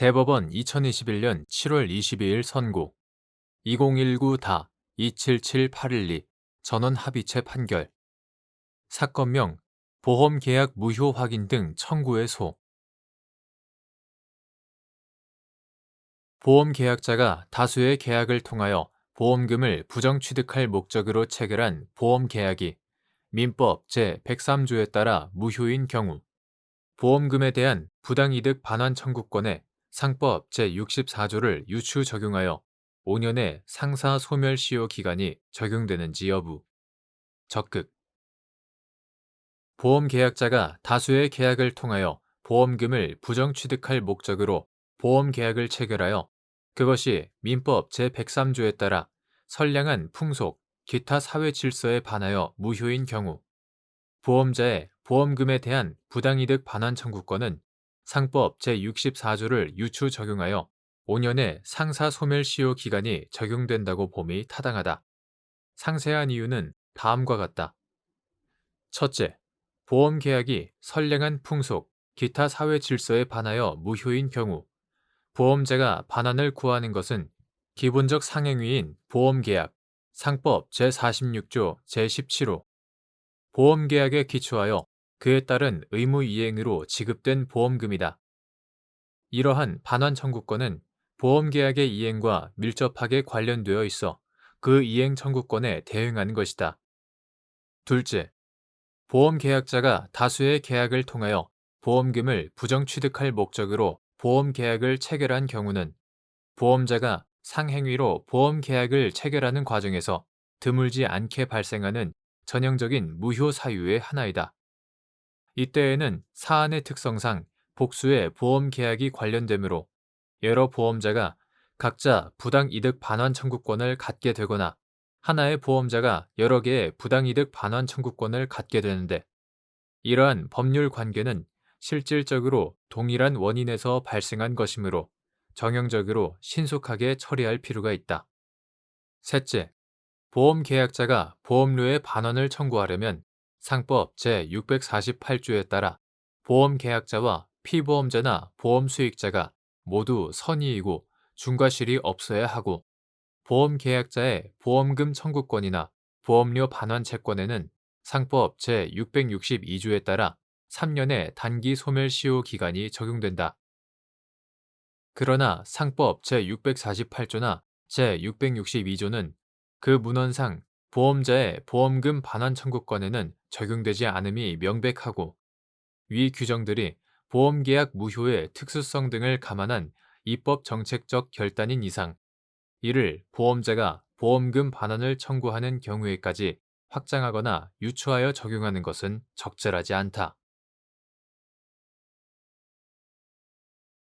대법원 2021년 7월 22일 선고. 2019-277812 전원 합의체 판결. 사건명 보험 계약 무효 확인 등 청구의 소. 보험 계약자가 다수의 계약을 통하여 보험금을 부정 취득할 목적으로 체결한 보험 계약이 민법 제103조에 따라 무효인 경우. 보험금에 대한 부당이득 반환 청구권에 상법 제64조를 유추 적용하여 5년의 상사 소멸 시효 기간이 적용되는지 여부. 적극. 보험 계약자가 다수의 계약을 통하여 보험금을 부정 취득할 목적으로 보험 계약을 체결하여 그것이 민법 제103조에 따라 선량한 풍속, 기타 사회 질서에 반하여 무효인 경우 보험자의 보험금에 대한 부당이득 반환 청구권은 상법 제64조를 유추 적용하여 5년의 상사 소멸 시효 기간이 적용된다고 봄이 타당하다. 상세한 이유는 다음과 같다. 첫째, 보험 계약이 선량한 풍속, 기타 사회 질서에 반하여 무효인 경우 보험자가 반환을 구하는 것은 기본적 상행위인 보험 계약, 상법 제46조 제17호 보험 계약에 기초하여 그에 따른 의무 이행으로 지급된 보험금이다. 이러한 반환 청구권은 보험 계약의 이행과 밀접하게 관련되어 있어 그 이행 청구권에 대응하는 것이다. 둘째, 보험 계약자가 다수의 계약을 통하여 보험금을 부정 취득할 목적으로 보험 계약을 체결한 경우는 보험자가 상행위로 보험 계약을 체결하는 과정에서 드물지 않게 발생하는 전형적인 무효 사유의 하나이다. 이때에는 사안의 특성상 복수의 보험 계약이 관련되므로 여러 보험자가 각자 부당 이득 반환 청구권을 갖게 되거나 하나의 보험자가 여러 개의 부당 이득 반환 청구권을 갖게 되는데 이러한 법률 관계는 실질적으로 동일한 원인에서 발생한 것이므로 정형적으로 신속하게 처리할 필요가 있다. 셋째, 보험 계약자가 보험료의 반환을 청구하려면 상법 제648조에 따라 보험 계약자와 피보험자나 보험 수익자가 모두 선의이고 중과실이 없어야 하고 보험 계약자의 보험금 청구권이나 보험료 반환 채권에는 상법 제662조에 따라 3년의 단기 소멸 시효 기간이 적용된다. 그러나 상법 제648조나 제662조는 그 문헌상 보험자의 보험금 반환 청구권에는 적용되지 않음이 명백하고 위 규정들이 보험계약 무효의 특수성 등을 감안한 입법 정책적 결단인 이상 이를 보험자가 보험금 반환을 청구하는 경우에까지 확장하거나 유추하여 적용하는 것은 적절하지 않다.